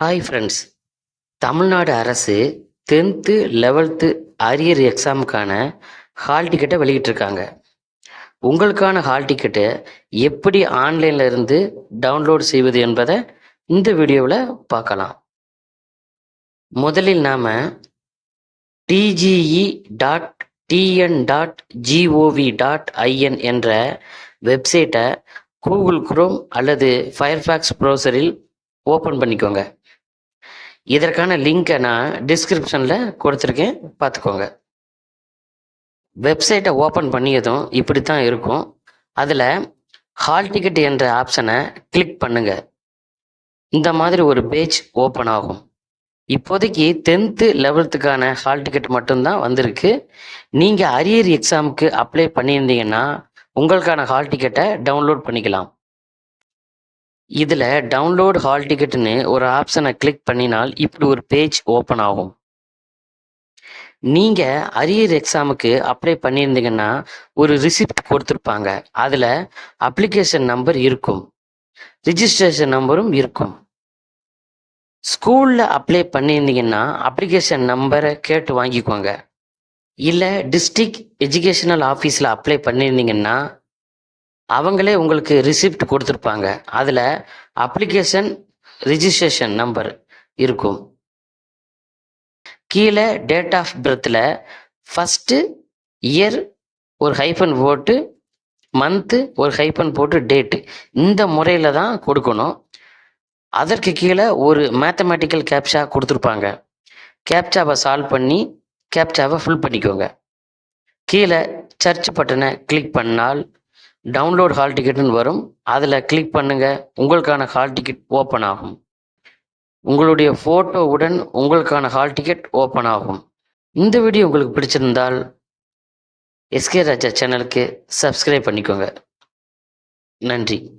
Hi friends Tamil Nadu அரசு tenth eleventh arrear எக்ஸாமுக்கான hall டிக்கெட்டை வெளியிட்டிருக்காங்க. உங்களுக்கான ஹால் டிக்கெட்டை எப்படி ஆன்லைனில் இருந்து டவுன்லோட் செய்வது என்பதை இந்த வீடியோவில் பார்க்கலாம். முதலில் நாம் D G E dot T N dot G O V dot I N என்ற வெப்சைட்டை கூகுள் குரோம் அல்லது ஃபயர்ஃபாக்ஸ் ப்ரௌசரில் ஓப்பன் பண்ணிக்கோங்க. இதற்கான லிங்கை நான் டிஸ்கிரிப்ஷனில் கொடுத்துருக்கேன். பார்த்துக்கோங்க. வெப்சைட்டை ஓப்பன் பண்ணியதும் இப்படி தான் இருக்கும். அதில் ஹால் டிக்கெட் என்ற ஆப்ஷனை கிளிக் பண்ணுங்க. இந்த மாதிரி ஒரு பேஜ் ஓப்பன் ஆகும். இப்போதைக்கு டென்த்து லெவல்த்துக்கான ஹால் டிக்கெட் மட்டும்தான் வந்திருக்கு. நீங்கள் அரியர் எக்ஸாமுக்கு அப்ளை பண்ணியிருந்தீங்கன்னா உங்களுக்கான ஹால் டிக்கெட்டை டவுன்லோட் பண்ணிக்கலாம். இதில் டவுன்லோட் ஹால் டிக்கெட்னு ஒரு ஆப்ஷனை கிளிக் பண்ணினால் இப்படி ஒரு பேஜ் ஓப்பன் ஆகும். நீங்கள் அரியர் எக்ஸாமுக்கு அப்ளை பண்ணியிருந்தீங்கன்னா ஒரு ரிசிப்ட் கொடுத்துருப்பாங்க. அதில் அப்ளிகேஷன் நம்பர் இருக்கும். ரிஜிஸ்ட்ரேஷன் நம்பரும் இருக்கும். ஸ்கூலில் அப்ளை பண்ணியிருந்தீங்கன்னா அப்ளிகேஷன் நம்பரை கேட்டு வாங்கிக்கோங்க. இல்லை டிஸ்ட்ரிக்ட் எஜுகேஷனல் ஆஃபீஸில் அப்ளை பண்ணியிருந்தீங்கன்னா அவங்களே உங்களுக்கு ரிசிப்ட் கொடுத்துருப்பாங்க. அதில் அப்ளிகேஷன் ரிஜிஸ்ட்ரேஷன் நம்பர் இருக்கும். கீழே டேட் ஆஃப் பர்த்தில் ஃபஸ்ட்டு இயர் ஒரு ஹைஃபன் போட்டு மந்த்து ஒரு ஹைஃபன் போட்டு டேட்டு இந்த முறையில் தான் கொடுக்கணும். அதற்கு கீழே ஒரு மேத்தமேட்டிக்கல் கேப்சா கொடுத்துருப்பாங்க. கேப்சாவை சால்வ் பண்ணி கேப்சாவை ஃபில் பண்ணிக்கோங்க. கீழே சர்ச் பட்டனை கிளிக் பண்ணால் டவுன்லோட் ஹால் டிக்கெட்டுன்னு வரும். அதில் கிளிக் பண்ணுங்கள் உங்களுக்கான ஹால் டிக்கெட் ஓப்பன் ஆகும். உங்களுடைய ஃபோட்டோவுடன் உங்களுக்கான ஹால் டிக்கெட் ஓப்பன் ஆகும். இந்த வீடியோ உங்களுக்கு பிடிச்சிருந்தால் எஸ்கே ராஜா சேனலுக்கு சப்ஸ்கிரைப் பண்ணிக்கோங்க. நன்றி.